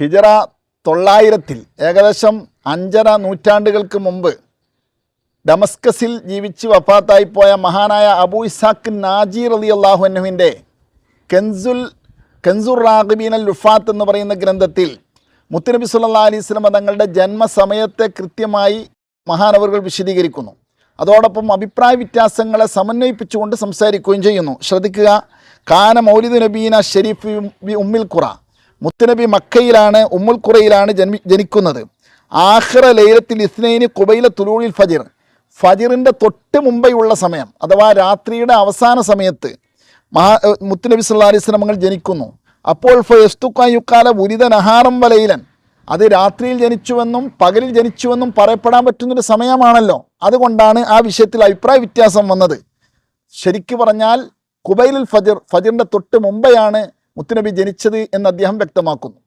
ഹിജറ തൊള്ളായിരത്തിൽ ഏകദേശം അഞ്ചര നൂറ്റാണ്ടുകൾക്ക് മുമ്പ് ഡമസ്കസിൽ ജീവിച്ച് വഫാത്തായി പോയ മഹാനായ അബൂ ഇസാഖ് നാജി അലി അള്ളാഹുവിന്റെ കെൻസുൽ കെൻസുർ റാഖിബീനൽ ലുഫാത്ത് എന്ന് പറയുന്ന ഗ്രന്ഥത്തിൽ മുത്തുനബി സുല്ലാ അലൈഹി സ്വലമ തങ്ങളുടെ ജന്മസമയത്തെ കൃത്യമായി മഹാനവറുകൾ വിശദീകരിക്കുന്നു. അതോടൊപ്പം അഭിപ്രായ വ്യത്യാസങ്ങളെ സമന്വയിപ്പിച്ചുകൊണ്ട് സംസാരിക്കുകയും ചെയ്യുന്നു. ശ്രദ്ധിക്കുക. കാന മൗലിദ് നബീന ഷെരീഫ് ഉമ്മിൽ ഖുറ മുത്തുനബി മക്കയിലാണ് ഉമ്മുൽ കുറയിലാണ് ജന്മി ജനിക്കുന്നത്. ആഖിറ ലൈലത്തിൽ ഇസ്നൈനി കുബൈല തുലൂളിൽ ഫജിർ. ഫജിറിന്റെ തൊട്ട് മുമ്പെയുള്ള സമയം അഥവാ രാത്രിയുടെ അവസാന സമയത്ത് മഹാ മുത്തുനബി സല്ലാ അലൈഹി സ്വലമങ്ങൾ ജനിക്കുന്നു. അപ്പോൾ ഫെസ്തുക്കായുക്കാല ഉരിത നഹാറം വലയിലൻ അത് രാത്രിയിൽ ജനിച്ചുവെന്നും പകലിൽ ജനിച്ചുവെന്നും പറയപ്പെടാൻ പറ്റുന്നൊരു സമയമാണല്ലോ. അതുകൊണ്ടാണ് ആ വിഷയത്തിൽ അഭിപ്രായ വ്യത്യാസം വന്നത്. ശരിക്കു പറഞ്ഞാൽ കുബൈലുൽ ഫജിർ ഫജിറിന്റെ തൊട്ട് മുമ്പെയാണ് മുത്തുനബി ജനിച്ചത് എന്ന് അദ്ദേഹം വ്യക്തമാക്കുന്നു.